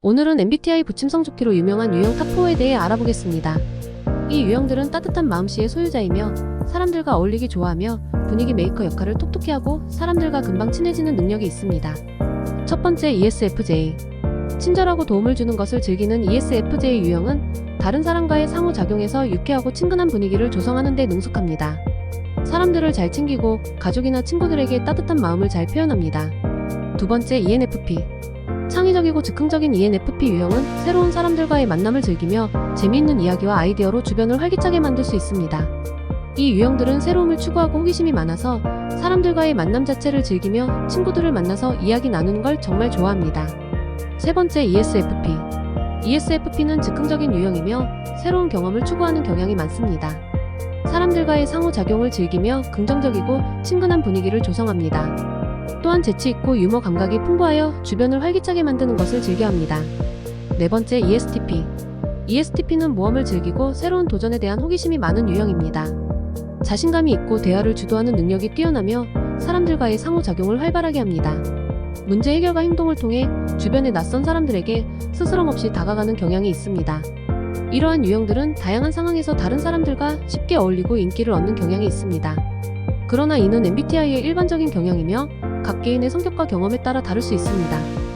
오늘은 MBTI 부침성 좋기로 유명한 유형 탑4에 대해 알아보겠습니다. 이 유형들은 따뜻한 마음씨의 소유자이며 사람들과 어울리기 좋아하며 분위기 메이커 역할을 톡톡히 하고 사람들과 금방 친해지는 능력이 있습니다. 첫 번째 ESFJ. 친절하고 도움을 주는 것을 즐기는 ESFJ 유형은 다른 사람과의 상호작용에서 유쾌하고 친근한 분위기를 조성하는 데 능숙합니다. 사람들을 잘 챙기고 가족이나 친구들에게 따뜻한 마음을 잘 표현합니다. 두 번째 ENFP. 창의적이고 즉흥적인 ENFP 유형은 새로운 사람들과의 만남을 즐기며 재미있는 이야기와 아이디어로 주변을 활기차게 만들 수 있습니다. 이 유형들은 새로움을 추구하고 호기심이 많아서 사람들과의 만남 자체를 즐기며 친구들을 만나서 이야기 나누는 걸 정말 좋아합니다. 세 번째 ESFP. ESFP는 즉흥적인 유형이며 새로운 경험을 추구하는 경향이 많습니다. 사람들과의 상호작용을 즐기며 긍정적이고 친근한 분위기를 조성합니다. 또한 재치 있고 유머 감각이 풍부하여 주변을 활기차게 만드는 것을 즐겨합니다. 네 번째 ESTP. ESTP는 모험을 즐기고 새로운 도전에 대한 호기심이 많은 유형입니다. 자신감이 있고 대화를 주도하는 능력이 뛰어나며 사람들과의 상호작용을 활발하게 합니다. 문제 해결과 행동을 통해 주변의 낯선 사람들에게 스스럼 없이 다가가는 경향이 있습니다. 이러한 유형들은 다양한 상황에서 다른 사람들과 쉽게 어울리고 인기를 얻는 경향이 있습니다. 그러나 이는 MBTI의 일반적인 경향이며 각 개인의 성격과 경험에 따라 다를 수 있습니다.